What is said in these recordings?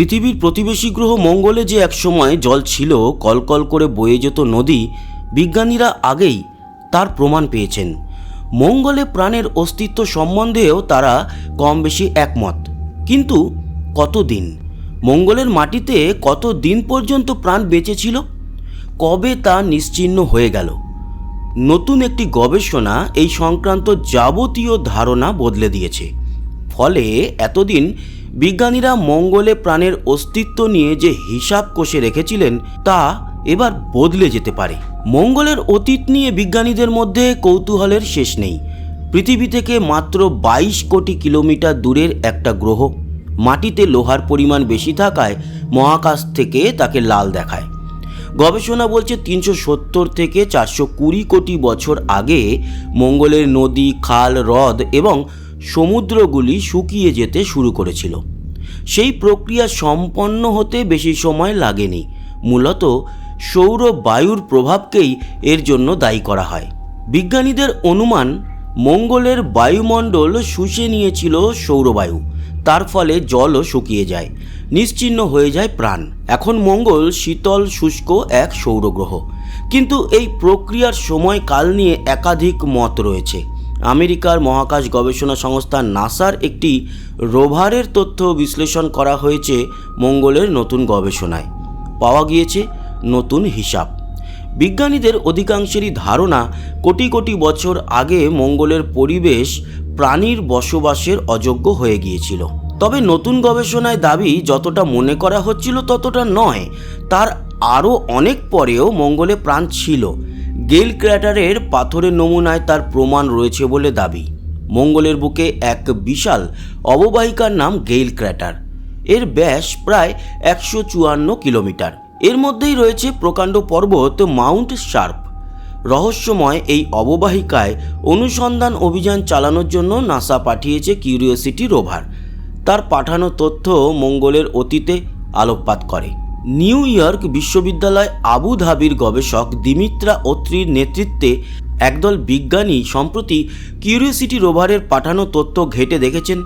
পৃথিবীর প্রতিবেশী গ্রহ মঙ্গলে যে একসময় জল ছিল, কলকল করে বয়ে যেত নদী, বিজ্ঞানীরা আগেই তার প্রমাণ পেয়েছেন। মঙ্গলে প্রাণের অস্তিত্ব সম্বন্ধেও তারা কম বেশি একমত। কিন্তু কতদিন? মঙ্গলের মাটিতে কত দিন পর্যন্ত প্রাণ বেঁচে ছিল? কবে তা নিশ্চিহ্ন হয়ে গেল? নতুন একটি গবেষণা এই সংক্রান্ত যাবতীয় ধারণা বদলে দিয়েছে। ফলে এতদিন বিজ্ঞানীরা মঙ্গলে প্রাণের অস্তিত্ব নিয়ে যে হিসাব কষে রেখেছিলেন, তা এবার বদলে যেতে পারে। মঙ্গলের অতীত নিয়ে বিজ্ঞানীদের মধ্যে কৌতূহলের শেষ নেই। পৃথিবী থেকে মাত্র বাইশ কোটি কিলোমিটার দূরের একটা গ্রহ। মাটিতে লোহার পরিমাণ বেশি থাকায় মহাকাশ থেকে তাকে লাল দেখায়। গবেষণা বলছে তিনশো সত্তর থেকে চারশো কুড়ি কোটি বছর আগে মঙ্গলের নদী, খাল, হ্রদ এবং সমুদ্রগুলি শুকিয়ে যেতে শুরু করেছিল। সেই প্রক্রিয়া সম্পন্ন হতে বেশি সময় লাগেনি। মূলত সৌর বায়ুর প্রভাবকেই এর জন্য দায়ী করা হয়। বিজ্ঞানীদের অনুমান, মঙ্গলের বায়ুমণ্ডল শুষে নিয়েছিল সৌরবায়ু। তার ফলে জলও শুকিয়ে যায়। নিশ্চিহ্ন হয়ে যায় প্রাণ। এখন মঙ্গল, শীতল, শুষ্ক এক সৌরগ্রহ। কিন্তু এই প্রক্রিয়ার সময়কাল নিয়ে একাধিক মত রয়েছে। আমেরিকার মহাকাশ গবেষণা সংস্থা নাসার একটি রোভারের তথ্য বিশ্লেষণ করা হয়েছে মঙ্গলের নতুন গবেষণায়। পাওয়া গিয়েছে নতুন হিসাব। বিজ্ঞানীদের অধিকাংশেরই ধারণা, কোটি কোটি বছর আগে মঙ্গলের পরিবেশ প্রাণীর বসবাসের অযোগ্য হয়ে গিয়েছিল। তবে নতুন গবেষণায় দাবি যতটা মনে করা হচ্ছিল ততটা নয়। তার আরও অনেক পরেও মঙ্গলে প্রাণ ছিল। গেল ক্র্যাটারের পাথরের নমুনায় তার প্রমাণ রয়েছে বলে দাবি। মঙ্গলের বুকে এক বিশাল অববাহিকার নাম গেইল ক্র্যাটার। এর ব্যাস প্রায় একশো চুয়ান্ন কিলোমিটার। এর মধ্যেই রয়েছে প্রকাণ্ড পর্বত মাউন্ট শার্প। রহস্যময় এই অববাহিকায় অনুসন্ধান অভিযান চালানোর জন্য নাসা পাঠিয়েছে কিউরিওসিটি রোভার। তার পাঠানো তথ্য মঙ্গলের অতীতে আলোকপাত করে। নিউ ইয়র্ক বিশ্ববিদ্যালয় আবু ধাবির গবেষক দিমিত্রা অত্রির নেতৃত্বে একদল বিজ্ঞানী সম্প্রতি কিউরিওসিটি রোভারের পাঠানো তথ্য ঘেটে দেখেছেন।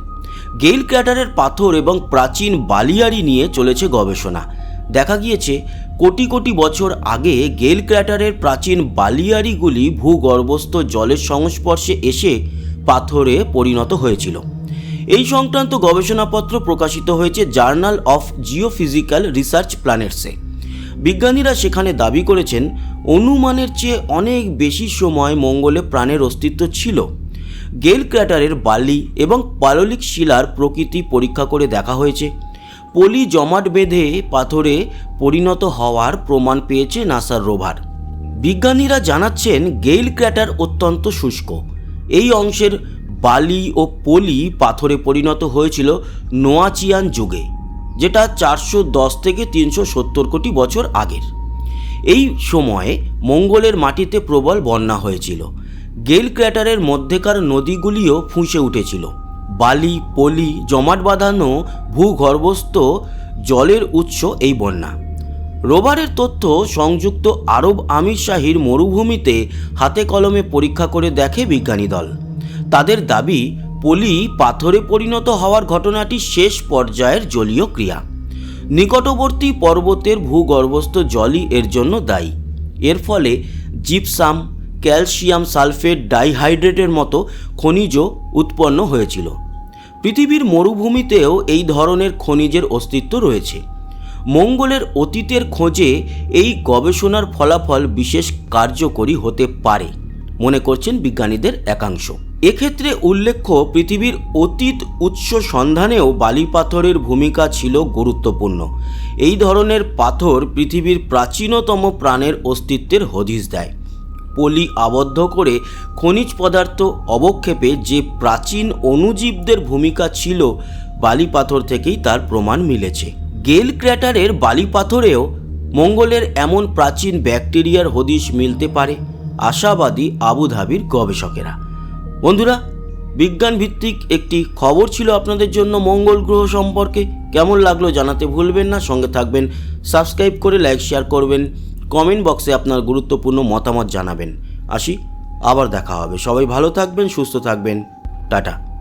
গেইল ক্র্যাটারের পাথর এবং প্রাচীন বালিয়ারি নিয়ে চলেছে গবেষণা। দেখা গিয়েছে, কোটি কোটি বছর আগে গেল ক্র্যাটারের প্রাচীন বালিয়ারিগুলি ভূগর্ভস্থ জলের সংস্পর্শে এসে পাথরে পরিণত হয়েছিল। এই সংক্রান্ত গবেষণাপত্র প্রকাশিত হয়েছে জার্নাল অফ জিওফিজিক্যাল রিসার্চ প্ল্যানেটসে। বিজ্ঞানীরা সেখানে দাবি করেছেন, অনুমানের চেয়ে অনেক বেশি সময় মঙ্গলে প্রাণের অস্তিত্ব ছিল। গেল ক্র্যাটারের বালি এবং পাললিক শিলার প্রকৃতি পরীক্ষা করে দেখা হয়েছে। পলি জমাট বেঁধে পাথরে পরিণত হওয়ার প্রমাণ পেয়েছে নাসার রোভার। বিজ্ঞানীরা জানাচ্ছেন গেইল ক্র্যাটার অত্যন্ত শুষ্ক। এই অংশের বালি ও পলি পাথরে পরিণত হয়েছিল নোয়াচিয়ান যুগে, যেটা চারশো দশ থেকে তিনশো সত্তর কোটি বছর আগের। এই সময়ে মঙ্গলের মাটিতে প্রবল বন্যা হয়েছিল। গেল ক্র্যাটারের মধ্যেকার নদীগুলিও ফুঁসে উঠেছিল। বালি, পলি, জমাট বাঁধানো ভূগর্ভস্থ জলের উৎস এই বন্যা। রোবারের তথ্য সংযুক্ত আরব আমির শাহীর মরুভূমিতে হাতে কলমে পরীক্ষা করে দেখে বিজ্ঞানী দল। তাদের দাবি, পলি পাথরে পরিণত হওয়ার ঘটনাটি শেষ পর্যায়ের জলীয় ক্রিয়া। নিকটবর্তী পর্বতের ভূগর্ভস্থ জলই এর জন্য দায়ী। এর ফলে জিপসাম, ক্যালসিয়াম সালফেট ডাইহাইড্রেটের মতো খনিজ উৎপন্ন হয়েছিল। পৃথিবীর মরুভূমিতেও এই ধরনের খনিজের অস্তিত্ব রয়েছে। মঙ্গলের অতীতের খোঁজে এই গবেষণার ফলাফল বিশেষ কার্যকরী হতে পারে, মনে করছেন বিজ্ঞানীদের একাংশ। এক্ষেত্রে উল্লেখ্য, পৃথিবীর অতীত উৎস সন্ধানেও বালি পাথরের ভূমিকা ছিল গুরুত্বপূর্ণ। এই ধরনের পাথর পৃথিবীর প্রাচীনতম প্রাণের অস্তিত্বের হদিশ দেয়। পলি আবদ্ধ করে খনিজ পদার্থ অবক্ষেপে যে প্রাচীন অণুজীবদের ভূমিকা ছিল, বালি পাথর থেকেই তার প্রমাণ মিলেছে। গেল ক্র্যাটারের বালি পাথরেও মঙ্গলের এমন প্রাচীন ব্যাকটেরিয়ার হদিশ মিলতে পারে, আশাবাদী আবুধাবির গবেষকেরা। বন্ধুরা বিজ্ঞান ভিত্তিক একটি খবর ছিল আপনাদের জন্য মঙ্গল গ্রহ সম্পর্কে। কেমন লাগল জানাতে ভুলবেন না, সঙ্গে থাকবেন। সাবস্ক্রাইব করে লাইক, শেয়ার করবেন। কমেন্ট বক্সে আপনার গুরুত্বপূর্ণ মতামত জানাবেন। আসি, আবার দেখা হবে। সবাই ভালো থাকবেন, সুস্থ থাকবেন। টাটা।